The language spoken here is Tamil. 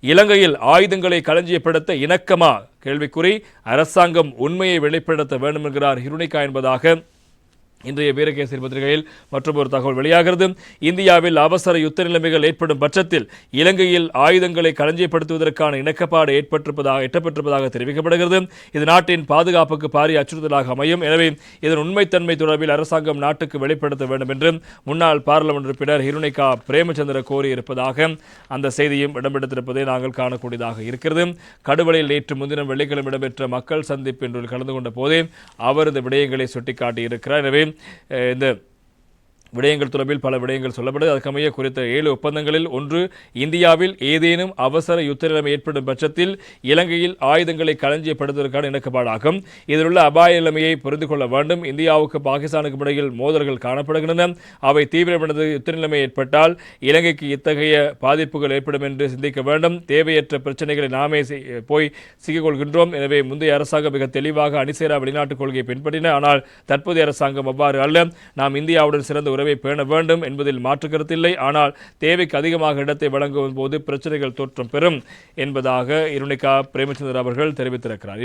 இலங்கையில் ஆயுதங்களை களஞ்சியப்படுத்த இணக்கமா? கேள்விக்குறி. அரசாங்கம் உண்மையை வெளிப்படுத்த வேண்டும் என்கிறார் ஹிருணிகா என்பதாக இன்றைய வீரகேசரி பத்திரிகையில் மற்றும் ஒரு தகவல் வெளியாகிறது. இந்தியாவில் அவசர யுத்த நிலைமைகள் ஏற்படும் பட்சத்தில் இலங்கையில் ஆயுதங்களை களஞ்சியப்படுத்துவதற்கான இணக்கப்பாடு ஏற்பட்டிருப்பதாக எட்டப்பட்டிருப்பதாக தெரிவிக்கப்படுகிறது. இது நாட்டின் பாதுகாப்புக்கு பாரிய அச்சுறுத்தலாக அமையும். எனவே இதன் உண்மைத்தன்மை தொடர்பில் அரசாங்கம் நாட்டுக்கு வெளிப்படுத்த வேண்டும் என்று முன்னாள் பாராளுமன்ற உறுப்பினர் ஹிருணிகா பிரேமச்சந்திர கோரியிருப்பதாக அந்த செய்தியும் இடம்பெடுத்திருப்பதை நாங்கள் காணக்கூடியதாக இருக்கிறது. கடுவலையில் நேற்று முன்தினம் வெள்ளிக்கிழமை இடம்பெற்ற மக்கள் சந்திப்பு கலந்து கொண்ட போதே அவர் இந்த விடயங்களை சுட்டிக்காட்டியிருக்கிறார். எனவே இந்த விடயங்கள் தொடர்பில் பல விடயங்கள் சொல்லப்படுது. அதுக்கமைய குறித்த ஏழு ஒப்பந்தங்களில் ஒன்று இந்தியாவில் ஏதேனும் அவசர யுத்த நிலைமை ஏற்படும் பட்சத்தில் இலங்கையில் ஆயுதங்களை களஞ்சியப்படுத்துவதற்கான இணக்கப்பாடாகும். இதில் உள்ள அபாய நிலைமையை புரிந்து கொள்ள வேண்டும். இந்தியாவுக்கு பாகிஸ்தானுக்கு இடையில் மோதல்கள் காணப்படுகின்றன. அவை தீவிரமடைந்து யுத்த நிலைமை ஏற்பட்டால் இலங்கைக்கு இத்தகைய பாதிப்புகள் ஏற்படும் என்று சிந்திக்க வேண்டும். தேவையற்ற பிரச்சனைகளை நாமே போய் சிக்கிக்கொள்கின்றோம். எனவே முந்தைய அரசாங்கம் மிக தெளிவாக அணிசேரா வெளிநாட்டுக் கொள்கையை பின்பற்றின. ஆனால் தற்போதைய அரசாங்கம் அவ்வாறு அல்ல. நாம் இந்தியாவுடன் சிறந்த உறவை பேண வேண்டும் என்பதில் மாற்று கருத்தில்லை ஆனால் தேவைக்கு அதிகமாக இடத்தை வழங்கும் போது பிரச்சனைகள் தோற்றம் பெறும் என்பதாக இருணிகா பிரேமச்சந்திரன் அவர்கள் தெரிவித்திருக்கிறார்.